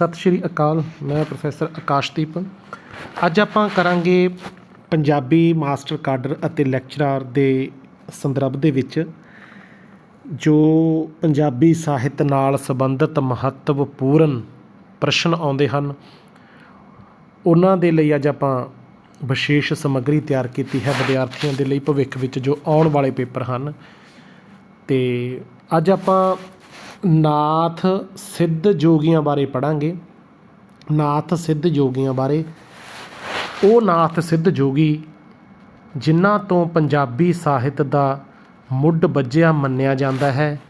ਸਤਿ ਸ਼੍ਰੀ ਅਕਾਲ, ਮੈਂ ਪ੍ਰੋਫੈਸਰ ਆਕਾਸ਼ਦੀਪ। ਅੱਜ ਆਪਾਂ ਕਰਾਂਗੇ ਪੰਜਾਬੀ ਮਾਸਟਰ ਕਾਡਰ ਅਤੇ ਲੈਕਚਰਰ ਦੇ ਸੰਦਰਭ ਦੇ ਵਿੱਚ, ਜੋ ਪੰਜਾਬੀ ਸਾਹਿਤ ਨਾਲ ਸੰਬੰਧਿਤ ਮਹੱਤਵਪੂਰਨ ਪ੍ਰਸ਼ਨ ਆਉਂਦੇ ਹਨ। ਉਹਨਾਂ ਦੇ ਲਈ ਅੱਜ ਆਪਾਂ ਵਿਸ਼ੇਸ਼ ਸਮੱਗਰੀ ਤਿਆਰ ਕੀਤੀ ਹੈ ਵਿਦਿਆਰਥੀਆਂ ਦੇ ਲਈ ਭਵਿੱਖ ਵਿੱਚ ਜੋ ਆਉਣ ਵਾਲੇ ਪੇਪਰ ਹਨ। ਤੇ ਅੱਜ ਆਪਾਂ ਨਾਥ ਸਿੱਧ ਜੋਗੀਆਂ ਬਾਰੇ ਪੜਾਂਗੇ ਨਾਥ ਸਿੱਧ ਜੋਗੀਆਂ ਬਾਰੇ। ਉਹ ਨਾਥ ਸਿੱਧ ਜੋਗੀ ਜਿਨ੍ਹਾਂ ਤੋਂ ਪੰਜਾਬੀ ਸਾਹਿਤ ਦਾ ਮੁੱਢ ਬੱਝਿਆ ਮੰਨਿਆ ਜਾਂਦਾ ਹੈ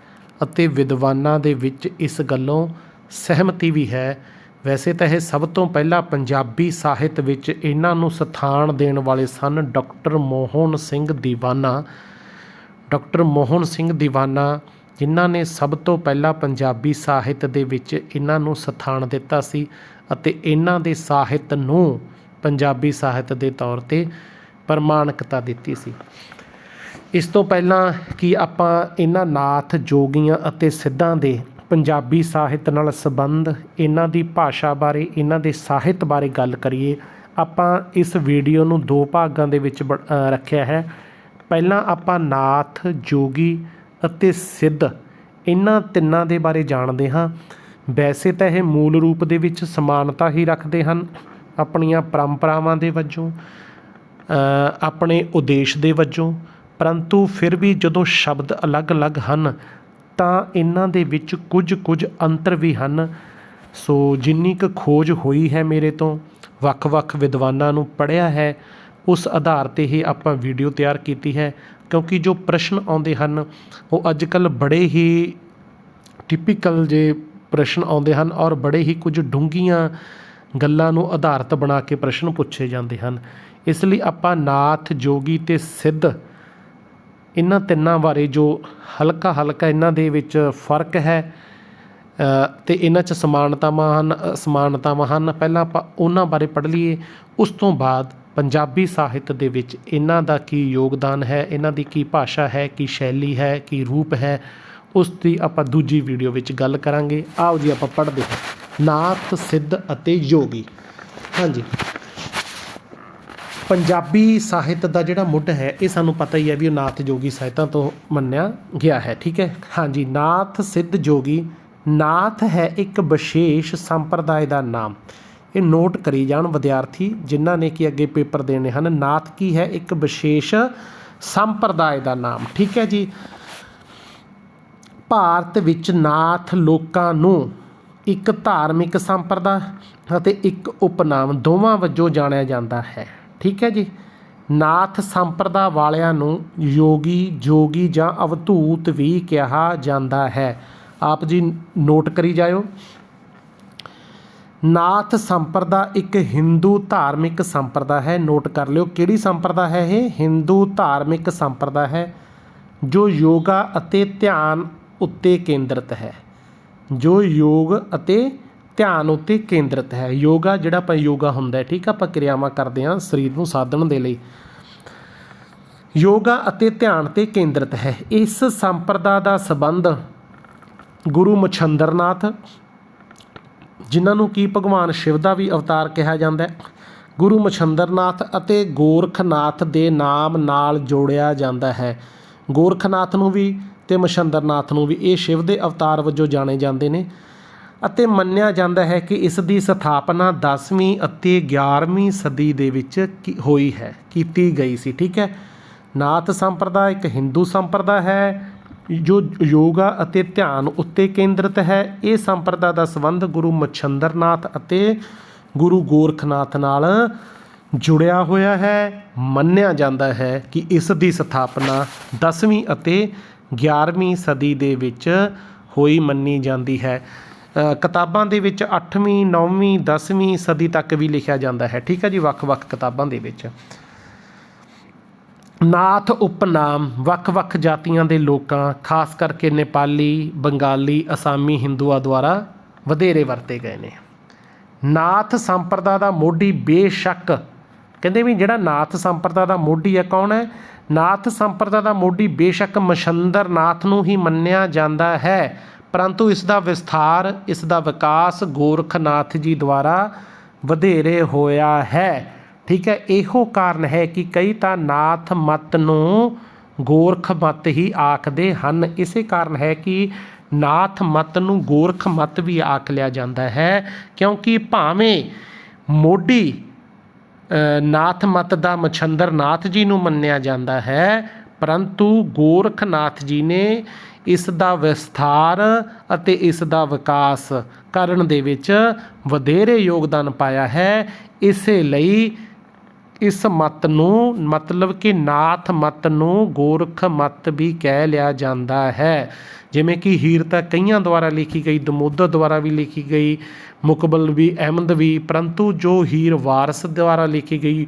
ਅਤੇ ਵਿਦਵਾਨਾਂ ਦੇ ਵਿੱਚ ਇਸ ਗੱਲੋਂ ਸਹਿਮਤੀ ਵੀ ਹੈ। ਵੈਸੇ ਤਾਂ ਇਹ ਸਭ ਤੋਂ ਪਹਿਲਾਂ ਪੰਜਾਬੀ ਸਾਹਿਤ ਵਿੱਚ ਇਹਨਾਂ ਨੂੰ ਸਥਾਨ ਦੇਣ ਵਾਲੇ ਸਨ ਡਾਕਟਰ ਮੋਹਨ ਸਿੰਘ ਦੀਵਾਨਾ। ਡਾਕਟਰ ਮੋਹਨ ਸਿੰਘ ਦੀਵਾਨਾ ਜਿਨ੍ਹਾਂ ਨੇ ਸਭ ਤੋਂ ਪਹਿਲਾਂ ਪੰਜਾਬੀ ਸਾਹਿਤ ਦੇ ਵਿੱਚ ਇਹਨਾਂ ਨੂੰ ਸਥਾਨ ਦਿੱਤਾ ਸੀ ਅਤੇ ਇਹਨਾਂ ਦੇ ਸਾਹਿਤ ਨੂੰ ਪੰਜਾਬੀ ਸਾਹਿਤ ਦੇ ਤੌਰ ਤੇ ਪ੍ਰਮਾਣਿਕਤਾ ਦਿੱਤੀ ਸੀ। ਇਸ ਤੋਂ ਪਹਿਲਾਂ ਕਿ ਆਪਾਂ ਇਹਨਾਂ ਨਾਥ, ਜੋਗੀਆਂ ਅਤੇ ਸਿੱਧਾਂ ਦੇ ਪੰਜਾਬੀ ਸਾਹਿਤ ਨਾਲ ਸੰਬੰਧ ਇਹਨਾਂ ਦੀ ਭਾਸ਼ਾ ਬਾਰੇ, ਇਹਨਾਂ ਦੇ ਸਾਹਿਤ ਬਾਰੇ ਗੱਲ ਕਰੀਏ, ਆਪਾਂ ਇਸ ਵੀਡੀਓ ਨੂੰ ਦੋ ਭਾਗਾਂ ਦੇ ਵਿੱਚ ਬ- ਰੱਖਿਆ ਹੈ। ਪਹਿਲਾਂ ਆਪਾਂ ਨਾਥ, ਜੋਗੀ ਅਤੇ ਸਿੱਧ। ਇਹਨਾਂ ਤਿੰਨਾਂ ਦੇ ਬਾਰੇ ਜਾਣਦੇ ਹਾਂ। ਵੈਸੇ ਤਾਂ ਇਹ ਮੂਲ ਰੂਪ ਦੇ ਵਿੱਚ ਸਮਾਨਤਾ ਹੀ ਰੱਖਦੇ ਹਨ ਆਪਣੀਆਂ ਪਰੰਪਰਾਵਾਂ ਦੇ ਵਜੋਂ ਆਪਣੇ ਉਦੇਸ਼ ਦੇ ਵਜੋਂ। ਪਰੰਤੂ ਫਿਰ ਵੀ ਜਦੋਂ ਸ਼ਬਦ ਅਲੱਗ-ਅਲੱਗ ਹਨ, ਤਾਂ ਇਹਨਾਂ ਦੇ ਵਿੱਚ ਕੁਝ ਕੁਝ ਅੰਤਰ ਵੀ ਹਨ। ਸੋ ਜਿੰਨੀ ਕੁ ਖੋਜ ਹੋਈ ਹੈ ਮੇਰੇ ਤੋਂ, ਵੱਖ-ਵੱਖ ਵਿਦਵਾਨਾਂ ਨੂੰ ਪੜ੍ਹਿਆ ਹੈ, ਉਸ ਆਧਾਰ ਤੇ ਹੀ ਆਪਾਂ ਵੀਡੀਓ ਤਿਆਰ ਕੀਤੀ ਹੈ। ਕਿਉਂਕਿ ਜੋ ਪ੍ਰਸ਼ਨ ਆਉਂਦੇ ਹਨ ਉਹ ਅੱਜ-ਕੱਲ ਬੜੇ ਹੀ ਟਿਪੀਕਲ ਜੇ ਪ੍ਰਸ਼ਨ ਆਉਂਦੇ ਹਨ ਔਰ ਬੜੇ ਹੀ ਕੁਝ ਡੂੰਘੀਆਂ ਗੱਲਾਂ ਨੂੰ ਆਧਾਰਿਤ ਬਣਾ ਕੇ ਪ੍ਰਸ਼ਨ ਪੁੱਛੇ ਜਾਂਦੇ ਹਨ। ਇਸ ਲਈ ਆਪਾਂ ਨਾਥ ਜੋਗੀ ਤੇ ਸਿੱਧ ਇਹਨਾਂ ਤਿੰਨਾਂ ਬਾਰੇ ਜੋ ਹਲਕਾ ਹਲਕਾ ਇਹਨਾਂ ਦੇ ਵਿੱਚ ਫ਼ਰਕ ਹੈ ਅ, ਤੇ ਇਹਨਾਂ 'ਚ ਸਮਾਨਤਾਵਾਂ ਹਨ ਅਸਮਾਨਤਾਵਾਂ ਹਨ ਪਹਿਲਾਂ ਆਪਾਂ ਉਹਨਾਂ ਬਾਰੇ ਪੜ੍ਹ ਲਈਏ। ਉਸ ਤੋਂ ਬਾਅਦ ਪੰਜਾਬੀ ਸਾਹਿਤ ਦੇ ਵਿੱਚ ਇਹਨਾਂ ਦਾ ਕੀ ਯੋਗਦਾਨ ਹੈ, ਇਹਨਾਂ ਦੀ ਕੀ ਭਾਸ਼ਾ ਹੈ, ਕੀ ਸ਼ੈਲੀ ਹੈ, ਕੀ ਰੂਪ ਹੈ, ਉਸ ਦੀ ਆਪਾਂ ਦੂਜੀ ਵੀਡੀਓ ਵਿੱਚ ਗੱਲ ਕਰਾਂਗੇ। ਆਓ ਜੀ ਆਪਾਂ ਪੜ੍ਹਦੇ ਹਾਂ। ਨਾਥ, ਸਿੱਧ ਅਤੇ ਯੋਗੀ। ਹਾਂਜੀ। ਪੰਜਾਬੀ ਸਾਹਿਤ ਦਾ ਜਿਹੜਾ ਮੁੱਢ ਹੈ, ਇਹ ਸਾਨੂੰ ਪਤਾ ਹੀ ਹੈ ਵੀ ਉਹ ਨਾਥ ਜੋਗੀ ਸਾਹਿਤਾਂ ਤੋਂ ਮੰਨਿਆ ਗਿਆ ਹੈ, ਠੀਕ ਹੈ? ਹਾਂਜੀ, ਨਾਥ, ਸਿੱਧ ਜੋਗੀ ਨਾਥ ਹੈ ਇੱਕ ਵਿਸ਼ੇਸ਼ ਸੰਪਰਦਾਇ ਦਾ ਨਾਮ। ਇਹ ਨੋਟ ਕਰੀ ਜਾਣ ਵਿਦਿਆਰਥੀ ਜਿਨ੍ਹਾਂ ਨੇ ਕਿ ਅੱਗੇ ਪੇਪਰ ਦੇਣੇ ਹਨ। ਨਾਥ ਕੀ ਹੈ? ਇੱਕ ਵਿਸ਼ੇਸ਼ ਸੰਪਰਦਾਇ ਦਾ ਨਾਮ। ਠੀਕ ਹੈ ਜੀ। ਭਾਰਤ ਵਿੱਚ ਨਾਥ ਲੋਕਾਂ ਨੂੰ ਇੱਕ ਧਾਰਮਿਕ ਸੰਪਰਦਾ ਅਤੇ ਇੱਕ ਉਪਨਾਮ ਦੋਵਾਂ ਵਜੋਂ ਜਾਣਿਆ ਜਾਂਦਾ ਹੈ। ਠੀਕ ਹੈ ਜੀ। ਨਾਥ ਸੰਪਰਦਾ ਵਾਲਿਆਂ ਨੂੰ ਯੋਗੀ, ਜੋਗੀ ਜਾਂ ਅਵਧੂਤ ਵੀ ਕਿਹਾ ਜਾਂਦਾ ਹੈ। ਆਪ ਜੀ ਨੋਟ ਕਰੀ ਜਾਇਓ। ਨਾਥ ਸੰਪਰਦਾ ਇੱਕ ਹਿੰਦੂ ਧਾਰਮਿਕ ਸੰਪਰਦਾ ਹੈ। ਨੋਟ ਕਰ ਲਿਓ ਕਿਹੜੀ ਸੰਪਰਦਾ ਹੈ ਇਹ? ਹਿੰਦੂ ਧਾਰਮਿਕ ਸੰਪਰਦਾ ਹੈ ਜੋ ਯੋਗਾ ਅਤੇ ਧਿਆਨ ਉੱਤੇ ਕੇਂਦਰਿਤ ਹੈ। ਜੋ ਯੋਗ ਅਤੇ ਧਿਆਨ ਉੱਤੇ ਕੇਂਦਰਿਤ ਹੈ। ਯੋਗਾ ਜਿਹੜਾ ਆਪਾਂ ਯੋਗਾ ਹੁੰਦਾ ਹੈ, ਠੀਕ ਆ, ਆਪਾਂ ਕਿਰਿਆਵਾਂ ਕਰਦੇ ਹਾਂ ਸਰੀਰ ਨੂੰ ਸਾਧਣ ਦੇ ਲਈ। ਯੋਗਾ ਅਤੇ ਧਿਆਨ ਤੇ ਕੇਂਦਰਿਤ ਹੈ। ਇਸ ਸੰਪਰਦਾ ਦਾ ਸੰਬੰਧ ਗੁਰੂ ਮਛੰਦਰਨਾਥ ਜਿਨ੍ਹਾਂ ਨੂੰ ਕੀ ਭਗਵਾਨ ਸ਼ਿਵ ਦਾ ਵੀ ਅਵਤਾਰ ਕਿਹਾ ਜਾਂਦਾ ਹੈ? ਗੁਰੂ ਮਛੰਦਰਨਾਥ ਅਤੇ ਗੋਰਖਨਾਥ ਦੇ ਨਾਮ ਨਾਲ ਜੋੜਿਆ ਜਾਂਦਾ ਹੈ। ਗੋਰਖਨਾਥ ਨੂੰ ਵੀ ਤੇ ਮਛੰਦਰਨਾਥ ਨੂੰ ਵੀ ਇਹ ਸ਼ਿਵ ਦੇ ਅਵਤਾਰ ਵਜੋਂ ਜਾਣੇ ਜਾਂਦੇ ਨੇ ਅਤੇ ਮੰਨਿਆ ਜਾਂਦਾ ਹੈ ਕਿ ਇਸ ਦੀ ਸਥਾਪਨਾ 10ਵੀਂ ਅਤੇ 11ਵੀਂ ਸਦੀ ਦੇ ਵਿੱਚ ਕੀ- ਹੋਈ ਹੈ, ਕੀਤੀ ਗਈ ਸੀ, ਠੀਕ ਹੈ? ਨਾਥ ਸੰਪਰਦਾ ਇੱਕ ਹਿੰਦੂ ਸੰਪਰਦਾ ਹੈ ਜੋ ਯੋਗਾ ਅਤੇ ਧਿਆਨ ਉੱਤੇ ਕੇਂਦਰਿਤ ਹੈ, ਇਹ ਸੰਪਰਦਾ ਦਾ ਸੰਬੰਧ ਗੁਰੂ ਮਛੰਦਰਨਾਥ ਅਤੇ ਗੁਰੂ ਗੋਰਖਨਾਥ ਨਾਲ ਜੁੜਿਆ ਹੋਇਆ ਹੈ। ਮੰਨਿਆ ਜਾਂਦਾ ਹੈ ਕਿ ਇਸ ਦੀ ਸਥਾਪਨਾ 10ਵੀਂ ਅਤੇ 11ਵੀਂ ਸਦੀ ਦੇ ਵਿੱਚ ਹੋਈ ਮੰਨੀ ਜਾਂਦੀ ਹੈ। ਕਿਤਾਬਾਂ ਦੇ ਵਿੱਚ 8ਵੀਂ 9ਵੀਂ 10ਵੀਂ ਸਦੀ ਤੱਕ ਵੀ ਲਿਖਿਆ ਜਾਂਦਾ ਹੈ। ਠੀਕ ਹੈ ਜੀ, ਵੱਖ-ਵੱਖ ਕਿਤਾਬਾਂ ਦੇ ਵਿੱਚ। ਨਾਥ ਉਪਨਾਮ ਵੱਖ-ਵੱਖ ਜਾਤੀਆਂ ਦੇ ਲੋਕਾਂ, ਖਾਸ ਕਰਕੇ ਨੇਪਾਲੀ, ਬੰਗਾਲੀ, ਅਸਾਮੀ, ਹਿੰਦੂਆਂ ਦੁਆਰਾ ਵਧੇਰੇ ਵਰਤੇ ਗਏ ਨੇ। ਨਾਥ ਸੰਪਰਦਾ ਦਾ ਮੋਢੀ ਬੇਸ਼ੱਕ, ਕਹਿੰਦੇ ਵੀ ਜਿਹੜਾ ਨਾਥ ਸੰਪਰਦਾ ਦਾ ਮੋਢੀ ਹੈ ਕੌਣ ਹੈ? ਨਾਥ ਸੰਪਰਦਾ ਦਾ ਮੋਢੀ ਬੇਸ਼ੱਕ ਮਛੰਦਰ ਨਾਥ ਨੂੰ ਹੀ ਮੰਨਿਆ ਜਾਂਦਾ ਹੈ, ਪਰੰਤੂ ਇਸ ਦਾ ਵਿਸਥਾਰ, ਇਸ ਦਾ ਵਿਕਾਸ ਗੋਰਖਨਾਥ ਜੀ ਦੁਆਰਾ ਵਧੇਰੇ ਹੋਇਆ ਹੈ। ਠੀਕ ਹੈ, ਇਹੋ ਕਾਰਨ ਹੈ ਕਿ ਕਈ ਤਾਂ ਨਾਥ ਮਤ ਨੂੰ ਗੋਰਖ ਮਤ ਹੀ ਆਖਦੇ ਹਨ। ਇਸੇ ਕਾਰਨ ਹੈ ਕਿ ਨਾਥ ਮਤ ਨੂੰ ਗੋਰਖ ਮਤ ਵੀ ਆਖ ਲਿਆ ਜਾਂਦਾ ਹੈ, ਕਿਉਂਕਿ ਭਾਵੇਂ ਮੋਢੀ ਨਾਥ ਮਤ ਦਾ ਮਛੰਦਰ ਨਾਥ ਜੀ ਨੂੰ ਮੰਨਿਆ ਜਾਂਦਾ ਹੈ, ਪਰੰਤੂ ਗੋਰਖਨਾਥ ਜੀ ਨੇ ਇਸ ਦਾ ਵਿਸਥਾਰ ਅਤੇ ਇਸ ਦਾ ਵਿਕਾਸ ਕਰਨ ਦੇ ਵਿੱਚ ਵਧੇਰੇ ਯੋਗਦਾਨ ਪਾਇਆ ਹੈ। ਇਸੇ ਲਈ ਇਸ ਮਤ ਨੂੰ, ਮਤਲਬ ਕਿ ਨਾਥ ਮਤ ਨੂੰ ਗੋਰਖ ਮਤ ਵੀ ਕਹਿ ਲਿਆ ਜਾਂਦਾ ਹੈ। ਜਿਵੇਂ ਕਿ ਹੀਰ ਤਾਂ ਕਈਆਂ ਦੁਆਰਾ ਲਿਖੀ ਗਈ, ਦਮੋਦਰ ਦੁਆਰਾ ਵੀ ਲਿਖੀ ਗਈ, ਮੁਕਬਲ ਵੀ, ਅਹਿਮਦ ਵੀ, ਪਰੰਤੂ ਜੋ ਹੀਰ ਵਾਰਸ ਦੁਆਰਾ ਲਿਖੀ ਗਈ,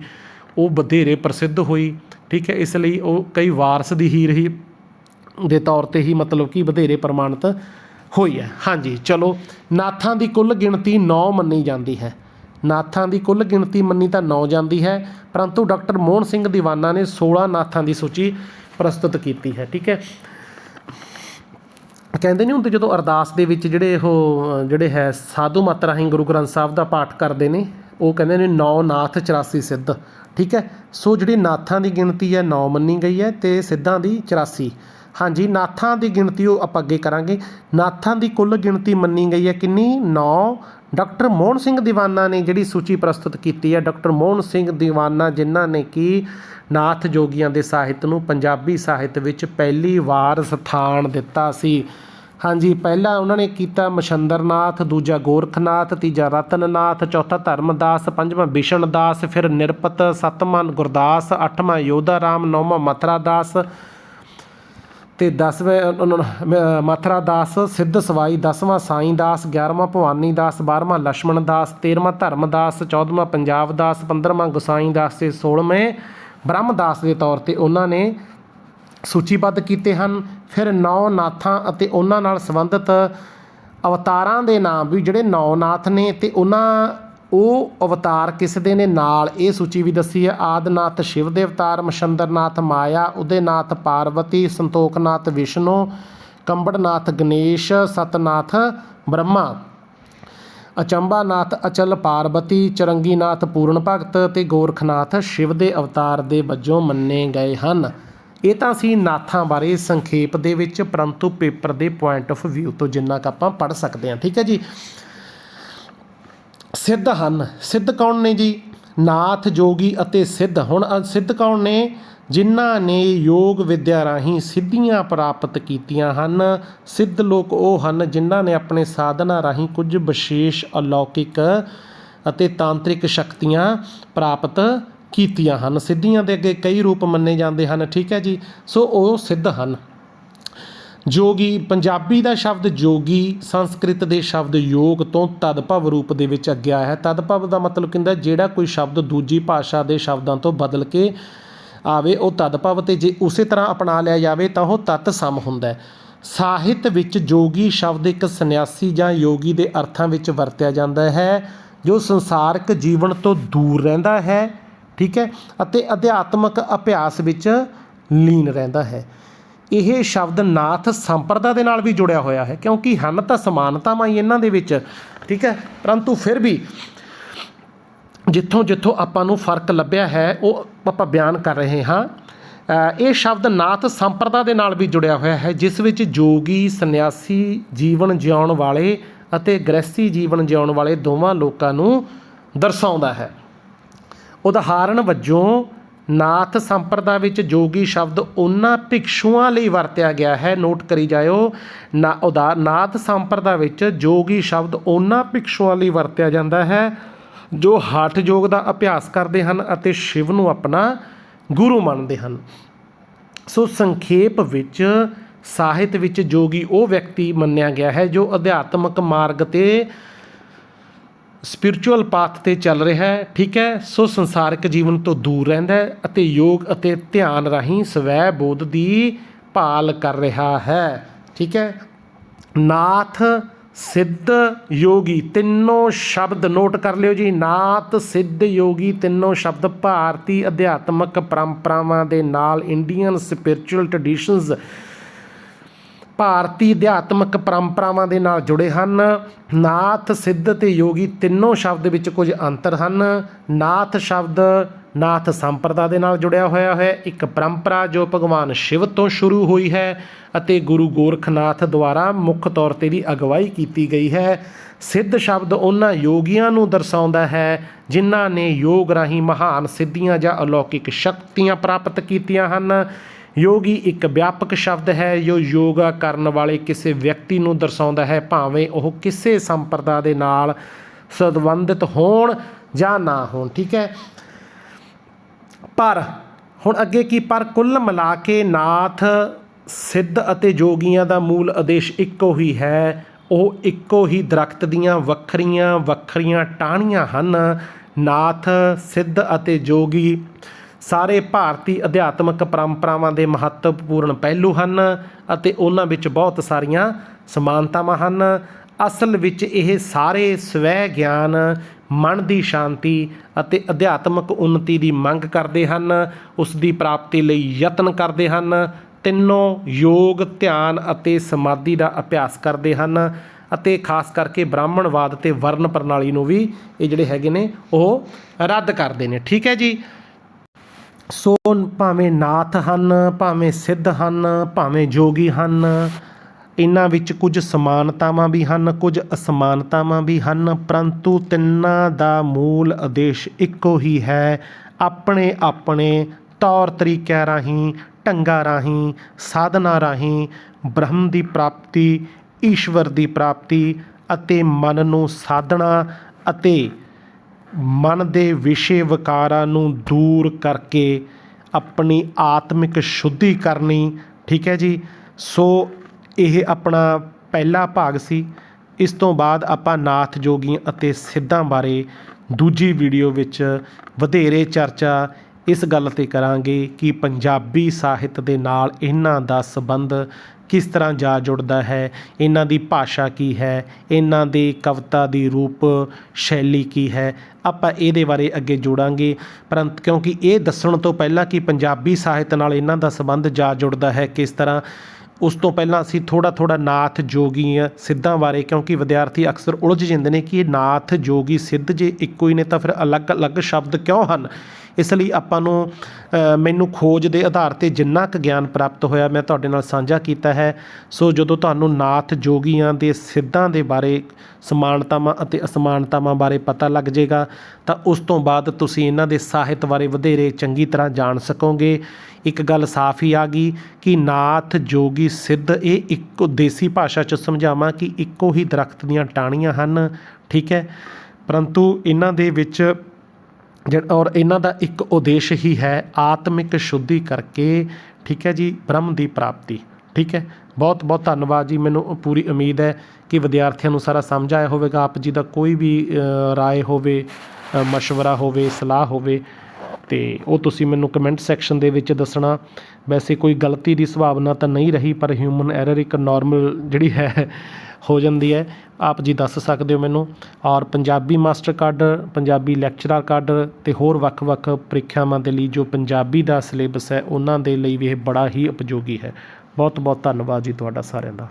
ਉਹ ਵਧੇਰੇ ਪ੍ਰਸਿੱਧ ਹੋਈ। ਠੀਕ ਹੈ, ਇਸ ਲਈ ਉਹ ਕਈ ਵਾਰਸ ਦੀ ਹੀਰ ਹੀ, ਦੇ ਤੌਰ ਤੇ ਹੀ ਮਤਲਬ ਕਿ ਵਧੇਰੇ ਪ੍ਰਮਾਣਿਤ ਹੋਈ ਹੈ। ਹਾਂਜੀ, ਚਲੋ, ਨਾਥਾਂ ਦੀ ਕੁੱਲ ਗਿਣਤੀ 9 ਮੰਨੀ ਜਾਂਦੀ ਹੈ। ਨਾਥਾਂ ਦੀ ਕੁੱਲ ਗਿਣਤੀ ਮੰਨੀ ਤਾਂ 9 ਜਾਂਦੀ ਹੈ, ਪਰੰਤੂ ਡਾਕਟਰ ਮੋਹਨ ਸਿੰਘ ਦੀਵਾਨਾ ਨੇ 16 ਨਾਥਾਂ ਦੀ ਸੂਚੀ ਪ੍ਰਸਤੁਤ ਕੀਤੀ ਹੈ, ਠੀਕ ਹੈ। ਕਹਿੰਦੇ ਨਹੀਂ ਹੁੰਦੇ ਜਦੋਂ ਅਰਦਾਸ ਦੇ ਵਿੱਚ ਜਿਹੜੇ ਉਹ ਜਿਹੜੇ ਹੈ, ਸਾਧੂ ਮਤ ਰਾਹੀਂ ਗੁਰੂ ਗ੍ਰੰਥ ਸਾਹਿਬ ਦਾ ਪਾਠ ਕਰਦੇ ਨੇ, ਉਹ ਕਹਿੰਦੇ ਨੇ 9 ਨਾਥ 84 ਸਿੱਧ, ਠੀਕ ਹੈ। ਸੋ ਜਿਹੜੀ ਨਾਥਾਂ ਦੀ ਗਿਣਤੀ ਹੈ 9 ਮੰਨੀ ਗਈ ਹੈ ਤੇ ਸਿੱਧਾਂ ਦੀ 84 ਹਾਂਜੀ, ਨਾਥਾਂ ਦੀ ਗਿਣਤੀ ਉਹ ਆਪਾਂ ਅੱਗੇ ਕਰਾਂਗੇ। ਨਾਥਾਂ ਦੀ ਕੁੱਲ ਗਿਣਤੀ ਮੰਨੀ ਗਈ ਹੈ ਕਿੰਨੀ? 9 ਡਾਕਟਰ ਮੋਹਨ ਸਿੰਘ ਦੀਵਾਨਾ ਨੇ ਜਿਹੜੀ ਸੂਚੀ ਪ੍ਰਸਤੁਤ ਕੀਤੀ ਹੈ, ਡਾਕਟਰ ਮੋਹਨ ਸਿੰਘ ਦੀਵਾਨਾ, ਜਿਨ੍ਹਾਂ ਨੇ ਕਿ ਨਾਥ ਜੋਗੀਆਂ ਦੇ ਸਾਹਿਤ ਨੂੰ ਪੰਜਾਬੀ ਸਾਹਿਤ ਵਿੱਚ ਪਹਿਲੀ ਵਾਰ ਸਥਾਨ ਦਿੱਤਾ ਸੀ। ਹਾਂਜੀ, ਪਹਿਲਾ ਉਹਨਾਂ ਨੇ ਕੀਤਾ ਮਛੰਦਰਨਾਥ ਦੂਜਾ ਗੋਰਖਨਾਥ, ਤੀਜਾ ਰਤਨਨਾਥ, ਚੌਥਾ ਧਰਮਦਾਸ, ਪੰਜਵਾਂ ਬਿਸ਼ਨਦਾਸ ਫਿਰ ਨਿਰਪਤ, ਸੱਤਵਾਂ ਗੁਰਦਾਸ, ਅੱਠਵਾਂ ਯੋਧਾ ਰਾਮ, ਨੌਵਾਂ ਮਥਰਾ ਦਾਸ ਅਤੇ ਦਸਵੇਂ ਮਥਰਾ ਦਾਸ, ਸਿੱਧ ਸਵਾਈ, ਦਸਵਾਂ ਸਾਈਂ ਦਾਸ ਗਿਆਰ੍ਹਵਾਂ ਭਵਾਨੀ ਦਾਸ ਬਾਰ੍ਹਵਾਂ ਲక్ష్ਮਣ ਦਾਸ ਤੇਰ੍ਹਵਾਂ ਧਰਮ ਦਾਸ ਚੌਦ੍ਹਵਾਂ ਪੰਜਾਬ ਦਾਸ ਪੰਦਰ੍ਹਵਾਂ ਗੁਸਾਈ ਦਾਸ ਤੇ ਸੋਲ੍ਹਵੇਂ ਬ੍ਰਹਮ ਦਾਸ ਦੇ ਤੌਰ ਤੇ ਉਹਨਾਂ ਨੇ ਸੂਚੀਬੱਧ ਕੀਤੇ ਹਨ। ਫਿਰ ਨੌ ਨਾਥਾਂ ਅਤੇ ਉਹਨਾਂ ਨਾਲ ਸੰਬੰਧਿਤ ਅਵਤਾਰਾਂ ਦੇ ਨਾਮ ਵੀ ਜਿਹੜੇ ਨੌ ਨਾਥ ਨੇ ਤੇ ਉਹਨਾਂ ਉਹ ਅਵਤਾਰ ਕਿਸ ਦੇ ਨੇ? ਨਾਲ ਇਹ ਸੂਚੀ ਵੀ ਦੱਸੀ ਹੈ, ਆਦਨਾਥ ਸ਼ਿਵ ਦੇ ਅਵਤਾਰ ਮਸ਼ੰਦਰਨਾਥ ਮਾਇਆ, ਉਦੇਨਾਥ ਪਾਰਵਤੀ, ਸੰਤੋਖਨਾਥ ਵਿਸ਼ਨੂੰ, ਕੰਬੜਨਾਥ ਗਣੇਸ਼, ਸਤਨਾਥ ਬ੍ਰਹਮਾ। ਅਚੰਬਾਨਾਥ ਅਚਲ ਪਾਰਵਤੀ ਚਰੰਗੀਨਾਥ ਪੂਰਨ ਭਗਤ ਤੇ ਗੋਰਖਨਾਥ ਸ਼ਿਵ ਦੇ ਅਵਤਾਰ ਦੇ ਵਜੋਂ ਮੰਨੇ ਗਏ ਹਨ। ਇਹ ਤਾਂ ਅਸੀਂ ਨਾਥਾਂ ਬਾਰੇ ਸੰਖੇਪ ਦੇ ਵਿੱਚ, ਪਰੰਤੂ ਪੇਪਰ ਦੇ ਪੁਆਇੰਟ ਆਫ ਵਿਊ ਤੋਂ ਜਿੰਨਾ ਕੁ ਆਪਾਂ ਪੜ੍ਹ ਸਕਦੇ ਹਾਂ, ਠੀਕ ਹੈ ਜੀ? ਸਿੱਧ ਹਨ। ਸਿੱਧ ਕੌਣ ਨੇ ਜੀ? ਨਾਥ ਜੋਗੀ ਅਤੇ ਸਿੱਧ। ਹੁਣ ਅ- ਸਿੱਧ ਕੌਣ ਨੇ? ਜਿਨ੍ਹਾਂ ਨੇ ਯੋਗ ਵਿਦਿਆ ਰਾਹੀਂ ਸਿੱਧੀਆਂ ਪ੍ਰਾਪਤ ਕੀਤੀਆਂ ਹਨ। ਸਿੱਧ ਲੋਕ ਉਹ ਹਨ ਜਿਨ੍ਹਾਂ ਨੇ ਆਪਣੇ ਸਾਧਨਾ ਰਾਹੀਂ ਕੁਝ ਵਿਸ਼ੇਸ਼ ਅਲੌਕਿਕ ਅਤੇ ਤਾਂਤਰਿਕ ਸ਼ਕਤੀਆਂ ਪ੍ਰਾਪਤ ਕੀਤੀਆਂ ਹਨ। ਸਿੱਧੀਆਂ ਦੇ ਅੱਗੇ ਕਈ ਰੂਪ ਮੰਨੇ ਜਾਂਦੇ ਹਨ। ਠੀਕ ਹੈ ਜੀ? ਸੋ ਉਹ ਸਿੱਧ ਹਨ। ਜੋਗੀ, ਪੰਜਾਬੀ ਦਾ ਸ਼ਬਦ ਜੋਗੀ, ਸੰਸਕ੍ਰਿਤ ਦੇ ਸ਼ਬਦ ਯੋਗ ਤੋਂ ਤਦਭਵ ਰੂਪ ਦੇ ਵਿੱਚ ਅੱਗੇ ਆਇਆ ਹੈ। ਤਦਭਵ ਦਾ ਮਤਲਬ ਕਹਿੰਦਾ ਜਿਹੜਾ ਕੋਈ ਸ਼ਬਦ ਦੂਜੀ ਭਾਸ਼ਾ ਦੇ ਸ਼ਬਦਾਂ ਤੋਂ ਬਦਲ ਕੇ ਆਵੇ, ਉਹ ਤਦਭਵ ਤੇ ਜੇ ਉਸੇ ਤਰ੍ਹਾਂ ਅਪਣਾ ਲਿਆ ਜਾਵੇ, ਤਾਂ ਉਹ ਤਤ ਸਮ ਹੁੰਦਾ ਹੈ। ਸਾਹਿਤ ਵਿੱਚ ਜੋਗੀ ਸ਼ਬਦ ਇੱਕ ਸੰਨਿਆਸੀ ਜਾਂ ਯੋਗੀ ਦੇ ਅਰਥਾਂ ਵਿੱਚ ਵਰਤਿਆ ਜਾਂਦਾ ਹੈ, ਜੋ ਸੰਸਾਰਕ ਜੀਵਨ ਤੋਂ ਦੂਰ ਰਹਿੰਦਾ ਹੈ, ਠੀਕ ਹੈ, ਅਤੇ ਅਧਿਆਤਮਕ ਅਭਿਆਸ ਵਿੱਚ ਲੀਨ ਰਹਿੰਦਾ ਹੈ। ਇਹ ਸ਼ਬਦ ਨਾਥ ਸੰਪਰਦਾ ਦੇ ਨਾਲ ਵੀ ਜੁੜਿਆ ਹੋਇਆ ਹੈ, ਕਿਉਂਕਿ ਹਨ ਤਾਂ ਸਮਾਨਤਾਵਾਂ ਹੀ ਇਹਨਾਂ ਦੇ ਵਿੱਚ, ਠੀਕ ਹੈ? ਪਰੰਤੂ ਫਿਰ ਵੀ ਜਿੱਥੋਂ ਜਿੱਥੋਂ ਆਪਾਂ ਨੂੰ ਫ਼ਰਕ ਲੱਭਿਆ ਹੈ, ਉਹ ਆਪਾਂ ਬਿਆਨ ਕਰ ਰਹੇ ਹਾਂ। ਇਹ ਸ਼ਬਦ ਨਾਥ ਸੰਪਰਦਾ ਦੇ ਨਾਲ ਵੀ ਜੁੜਿਆ ਹੋਇਆ ਹੈ, ਜਿਸ ਵਿੱਚ ਜੋਗੀ, ਸੰਨਿਆਸੀ ਜੀਵਨ ਜਿਉਣ ਵਾਲੇ ਅਤੇ ਗ੍ਰਸਤੀ ਜੀਵਨ ਜਿਉਣ ਵਾਲੇ ਦੋਵਾਂ ਲੋਕਾਂ ਨੂੰ ਦਰਸਾਉਂਦਾ ਹੈ। ਉਦਾਹਰਣ ਵਜੋਂ ਨਾਥ ਸੰਪਰਦਾ ਵਿੱਚ ਜੋਗੀ ਸ਼ਬਦ ਉਹਨਾਂ ਭਿਕਸ਼ੂਆਂ ਲਈ ਵਰਤਿਆ ਗਿਆ ਹੈ। ਨੋਟ ਕਰੀ ਜਾਇਓ, ਨਾ ਉਦਾ ਨਾਥ ਸੰਪਰਦਾ ਵਿੱਚ ਜੋਗੀ ਸ਼ਬਦ ਉਹਨਾਂ ਭਿਕਸ਼ੂਆਂ ਲਈ ਵਰਤਿਆ ਜਾਂਦਾ ਹੈ, ਜੋ ਹਠ ਯੋਗ ਦਾ ਅਭਿਆਸ ਕਰਦੇ ਹਨ ਅਤੇ ਸ਼ਿਵ ਨੂੰ ਆਪਣਾ ਗੁਰੂ ਮੰਨਦੇ ਹਨ। ਸੋ ਸੰਖੇਪ ਵਿੱਚ, ਸਾਹਿਤ ਵਿੱਚ ਜੋਗੀ ਉਹ ਵਿਅਕਤੀ ਮੰਨਿਆ ਗਿਆ ਹੈ ਜੋ ਅਧਿਆਤਮਕ ਮਾਰਗ ਤੇ ਸਪਿਰਚੁਅਲ ਪਾਥ ਤੇ ਚੱਲ ਰਿਹਾ ਹੈ, ਠੀਕ ਹੈ? ਸੋ ਸੰਸਾਰਿਕ ਜੀਵਨ ਤੋਂ ਦੂਰ ਰਹਿੰਦਾ ਹੈ ਅਤੇ ਯੋਗ ਅਤੇ ਧਿਆਨ ਰਾਹੀਂ ਸਵੈ ਬੋਧ ਦੀ ਭਾਲ ਕਰ ਰਿਹਾ ਹੈ, ਠੀਕ ਹੈ? ਨਾਥ, ਸਿੱਧ ਯੋਗੀ, ਤਿੰਨੋਂ ਸ਼ਬਦ ਨੋਟ ਕਰ ਲਿਓ ਜੀ। ਨਾਥ, ਸਿੱਧ ਯੋਗੀ, ਤਿੰਨੋਂ ਸ਼ਬਦ ਭਾਰਤੀ ਅਧਿਆਤਮਕ ਪਰੰਪਰਾਵਾਂ ਦੇ ਨਾਲ ਇੰਡੀਅਨ ਸਪਿਰਚੁਅਲ ਟ੍ਰੈਡੀਸ਼ਨਸ ਭਾਰਤੀ ਅਧਿਆਤਮਿਕ ਪਰੰਪਰਾਵਾਂ ਦੇ ਨਾਲ ਜੁੜੇ ਹਨ। ਨਾਥ ਸਿੱਧ ਤੇ ਯੋਗੀ ਤਿੰਨੋਂ ਸ਼ਬਦ ਵਿੱਚ ਕੁਝ ਅੰਤਰ ਹਨ। ਨਾਥ ਸ਼ਬਦ, ਨਾਥ ਸੰਪਰਦਾ ਦੇ ਨਾਲ ਜੁੜਿਆ ਹੋਇਆ ਹੈ। ਇੱਕ ਪਰੰਪਰਾ ਜੋ ਭਗਵਾਨ ਸ਼ਿਵ ਤੋਂ ਸ਼ੁਰੂ ਹੋਈ ਹੈ ਅਤੇ ਗੁਰੂ ਗੋਰਖਨਾਥ ਦੁਆਰਾ ਮੁੱਖ ਤੌਰ ਤੇ ਦੀ ਅਗਵਾਈ ਕੀਤੀ ਗਈ ਹੈ। ਸਿੱਧ ਸ਼ਬਦ ਉਹਨਾਂ ਯੋਗੀਆਂ ਨੂੰ ਦਰਸਾਉਂਦਾ ਹੈ ਜਿਨ੍ਹਾਂ ਨੇ ਯੋਗ ਰਾਹੀਂ ਮਹਾਨ ਸਿੱਧੀਆਂ ਜਾਂ ਅਲੌਕਿਕ ਸ਼ਕਤੀਆਂ ਪ੍ਰਾਪਤ ਕੀਤੀਆਂ ਹਨ। ਯੋਗੀ ਇੱਕ ਵਿਆਪਕ ਸ਼ਬਦ ਹੈ, ਜੋ ਯੋਗਾ ਕਰਨ ਵਾਲੇ ਕਿਸੇ ਵਿਅਕਤੀ ਨੂੰ ਦਰਸਾਉਂਦਾ ਹੈ, ਭਾਵੇਂ ਉਹ ਕਿਸੇ ਸੰਪਰਦਾ ਦੇ ਨਾਲ ਸੰਬੰਧਿਤ ਹੋਣ ਜਾਂ ਨਾ ਹੋਣ, ਠੀਕ ਹੈ? ਪਰ ਹੁਣ ਅੱਗੇ ਕੀ, ਪਰ ਕੁੱਲ ਮਿਲਾ ਕੇ ਨਾਥ, ਸਿੱਧ ਅਤੇ ਜੋਗੀਆਂ ਦਾ ਮੂਲ ਉਦੇਸ਼ ਇੱਕੋ ਹੀ ਹੈ। ਉਹ ਇੱਕੋ ਹੀ ਦਰਖਤ ਦੀਆਂ ਵੱਖਰੀਆਂ ਵੱਖਰੀਆਂ ਟਾਹਣੀਆਂ ਹਨ। ਨਾਥ, ਸਿੱਧ ਅਤੇ ਜੋਗੀ ਸਾਰੇ ਭਾਰਤੀ ਅਧਿਆਤਮਿਕ ਪਰੰਪਰਾਵਾਂ ਦੇ ਮਹੱਤਵਪੂਰਨ ਪਹਿਲੂ ਹਨ ਅਤੇ ਉਹਨਾਂ ਵਿੱਚ ਬਹੁਤ ਸਾਰੀਆਂ ਸਮਾਨਤਾਵਾਂ ਹਨ। ਅਸਲ ਵਿੱਚ ਇਹ ਸਾਰੇ ਸਵੈ ਗਿਆਨ, ਮਨ ਦੀ ਸ਼ਾਂਤੀ ਅਤੇ ਅਧਿਆਤਮਿਕ ਉન્નਤੀ ਦੀ ਮੰਗ ਕਰਦੇ ਹਨ। ਉਸ ਦੀ ਪ੍ਰਾਪਤੀ ਲਈ ਯਤਨ ਕਰਦੇ ਹਨ। ਤਿੰਨੋਂ ਯੋਗ, ਧਿਆਨ ਅਤੇ ਸਮਾਧੀ ਦਾ ਅਭਿਆਸ ਕਰਦੇ ਹਨ ਅਤੇ ਖਾਸ ਕਰਕੇ ਬ੍ਰਾਹਮਣਵਾਦ ਤੇ ਵਰਨ ਪ੍ਰਣਾਲੀ ਨੂੰ ਵੀ ਇਹ ਜਿਹੜੇ ਹੈਗੇ ਨੇ ਉਹ ਰੱਦ ਕਰਦੇ ਨੇ। ਠੀਕ ਹੈ ਜੀ? ਸੋ ਭਾਵੇਂ ਨਾਥ ਹਨ, ਭਾਵੇਂ ਸਿੱਧ ਹਨ, ਭਾਵੇਂ ਜੋਗੀ ਹਨ ਇਹਨਾਂ ਵਿੱਚ ਕੁਝ ਸਮਾਨਤਾਵਾਂ ਵੀ ਹਨ, ਕੁਝ ਅਸਮਾਨਤਾਵਾਂ ਵੀ ਹਨ, ਪਰੰਤੂ ਤਿੰਨਾਂ ਦਾ ਮੂਲ ਉਦੇਸ਼ ਇੱਕੋ ਹੀ ਹੈ, ਆਪਣੇ ਆਪਣੇ ਤੌਰ ਤਰੀਕਿਆਂ ਰਾਹੀਂ, ਢੰਗਾਂ ਰਾਹੀਂ, ਸਾਧਨਾ ਰਾਹੀਂ, ਬ੍ਰਹਮ ਦੀ ਪ੍ਰਾਪਤੀ, ਈਸ਼ਵਰ ਦੀ ਪ੍ਰਾਪਤੀ ਅਤੇ ਮਨ ਨੂੰ ਸਾਧਣਾ ਅਤੇ ਮਨ ਦੇ ਵਿਸ਼ੇ ਵਿਕਾਰਾਂ ਨੂੰ ਦੂਰ ਕਰਕੇ ਆਪਣੀ ਆਤਮਿਕ ਸ਼ੁੱਧੀ ਕਰਨੀ, ਠੀਕ ਹੈ ਜੀ? ਸੋ ਇਹ ਆਪਣਾ ਪਹਿਲਾ ਭਾਗ ਸੀ। ਇਸ ਤੋਂ ਬਾਅਦ ਆਪਾਂ ਨਾਥ ਜੋਗੀਆਂ ਅਤੇ ਸਿੱਧਾਂ ਬਾਰੇ ਦੂਜੀ ਵੀਡੀਓ ਵਿੱਚ ਵਧੇਰੇ ਚਰਚਾ ਇਸ ਗੱਲ ਤੇ ਕਰਾਂਗੇ ਕਿ ਪੰਜਾਬੀ ਸਾਹਿਤ ਦੇ ਨਾਲ ਇਹਨਾਂ ਦਾ ਸੰਬੰਧ ਕਿਸ ਤਰ੍ਹਾਂ ਜਾ ਜੁੜਦਾ ਹੈ, ਇਹਨਾਂ ਦੀ ਭਾਸ਼ਾ ਕੀ ਹੈ, ਇਹਨਾਂ ਦੇ ਕਵਿਤਾ ਦੀ ਰੂਪ ਸ਼ੈਲੀ ਕੀ ਹੈ, ਆਪਾਂ ਇਹਦੇ ਬਾਰੇ ਅੱਗੇ ਜੋੜਾਂਗੇ। ਪਰੰਤ ਕਿਉਂਕਿ ਇਹ ਦੱਸਣ ਤੋਂ ਪਹਿਲਾਂ ਕਿ ਪੰਜਾਬੀ ਸਾਹਿਤ ਨਾਲ ਇਹਨਾਂ ਦਾ ਸੰਬੰਧ ਜਾ ਜੁੜਦਾ ਹੈ ਕਿਸ ਤਰ੍ਹਾਂ, ਉਸ ਤੋਂ ਪਹਿਲਾਂ ਅਸੀਂ ਥੋੜਾ ਥੋੜਾ ਨਾਥ ਜੋਗੀ ਸਿੱਧਾਂ ਬਾਰੇ, ਕਿਉਂਕਿ ਵਿਦਿਆਰਥੀ ਅਕਸਰ ਉਲਝ ਜਾਂਦੇ ਨੇ ਕਿ ਇਹ ਨਾਥ ਜੋਗੀ ਸਿੱਧ ਜੇ ਇੱਕੋ ਹੀ ਨੇ ਤਾਂ ਫਿਰ ਅਲੱਗ-ਅਲੱਗ ਸ਼ਬਦ ਕਿਉਂ ਹਨ? ਇਸ ਲਈ ਆਪਾਂ ਨੂੰ ਮੈਨੂੰ ਖੋਜ ਦੇ ਆਧਾਰ ਤੇ ਜਿੰਨਾ ਕੁ ਗਿਆਨ ਪ੍ਰਾਪਤ ਹੋਇਆ, ਮੈਂ ਤੁਹਾਡੇ ਨਾਲ ਸਾਂਝਾ ਕੀਤਾ ਹੈ। ਸੋ ਜਦੋਂ ਤੁਹਾਨੂੰ ਨਾਥ ਜੋਗੀਆਂ ਦੇ ਸਿੱਧਾਂ ਦੇ ਬਾਰੇ ਸਮਾਨਤਾਵਾਂ ਅਤੇ ਅਸਮਾਨਤਾਵਾਂ ਬਾਰੇ ਪਤਾ ਲੱਗ ਜਾਏਗਾ, ਤਾਂ ਉਸ ਤੋਂ ਬਾਅਦ ਤੁਸੀਂ ਇਹਨਾਂ ਦੇ ਸਾਹਿਤ ਬਾਰੇ ਵਧੇਰੇ ਚੰਗੀ ਤਰ੍ਹਾਂ ਜਾਣ ਸਕੋਗੇ। ਇੱਕ ਗੱਲ ਸਾਫ਼ ਹੀ ਆ ਗਈ ਕਿ ਨਾਥ ਜੋਗੀ ਸਿੱਧ, ਇਹ ਇੱਕੋ ਦੇਸੀ ਭਾਸ਼ਾ 'ਚ ਸਮਝਾਵਾਂ ਕਿ ਇੱਕੋ ਹੀ ਦਰਖਤ ਦੀਆਂ ਟਾਹਣੀਆਂ ਹਨ, ਠੀਕ ਹੈ? ਪਰੰਤੂ ਇਹਨਾਂ ਦੇ ਵਿੱਚ ਔਰ ਇਹਨਾਂ ਦਾ ਇੱਕ ਉਦੇਸ਼ ਹੀ ਹੈ ਆਤਮਿਕ ਸ਼ੁੱਧੀ ਕਰਕੇ ਠੀਕ ਹੈ ਜੀ ਬ੍ਰਹਮ ਦੀ ਪ੍ਰਾਪਤੀ ਠੀਕ ਹੈ। ਬਹੁਤ ਬਹੁਤ ਧੰਨਵਾਦ ਜੀ ਮੈਨੂੰ ਪੂਰੀ ਉਮੀਦ ਹੈ ਕਿ ਵਿਦਿਆਰਥੀਆਂ ਨੂੰ ਸਾਰਾ ਸਮਝ ਆਇਆ ਹੋਵੇਗਾ ਆਪ ਜੀ ਦਾ ਕੋਈ ਵੀ ਅ, ਰਾਏ ਹੋਵੇ ਅ, ਮਸ਼ਵਰਾ ਹੋਵੇ ਸਲਾਹ ਹੋਵੇ। ਤੇ ਉਹ ਤੁਸੀਂ ਮੈਨੂੰ ਕਮੈਂਟ ਸੈਕਸ਼ਨ ਦੇ ਵਿੱਚ ਦੱਸਣਾ। ਵੈਸੇ ਕੋਈ ਗਲਤੀ ਦੀ ਸੰਭਾਵਨਾ ਤਾਂ ਨਹੀਂ ਰਹੀ, ਪਰ ਹਿਊਮਨ ਐਰਰ ਇੱਕ ਨਾਰਮਲ ਜਿਹੜੀ ਹੈ, ਹੋ ਜਾਂਦੀ ਹੈ। ਆਪ ਜੀ ਦੱਸ ਸਕਦੇ ਹੋ ਮੈਨੂੰ। ਔਰ Punjabi master card Punjabi lecturer card ਤੇ ਹੋਰ ਵੱਖ-ਵੱਖ ਪ੍ਰੀਖਿਆਵਾਂ ਦੇ ਲਈ ਜੋ ਪੰਜਾਬੀ ਦਾ ਸਿਲੇਬਸ ਹੈ, ਉਹਨਾਂ ਦੇ ਲਈ ਵੀ ਇਹ ਬੜਾ ਹੀ ਉਪਯੋਗੀ ਹੈ। ਬਹੁਤ ਬਹੁਤ ਧੰਨਵਾਦ ਜੀ ਤੁਹਾਡਾ ਸਾਰਿਆਂ ਦਾ।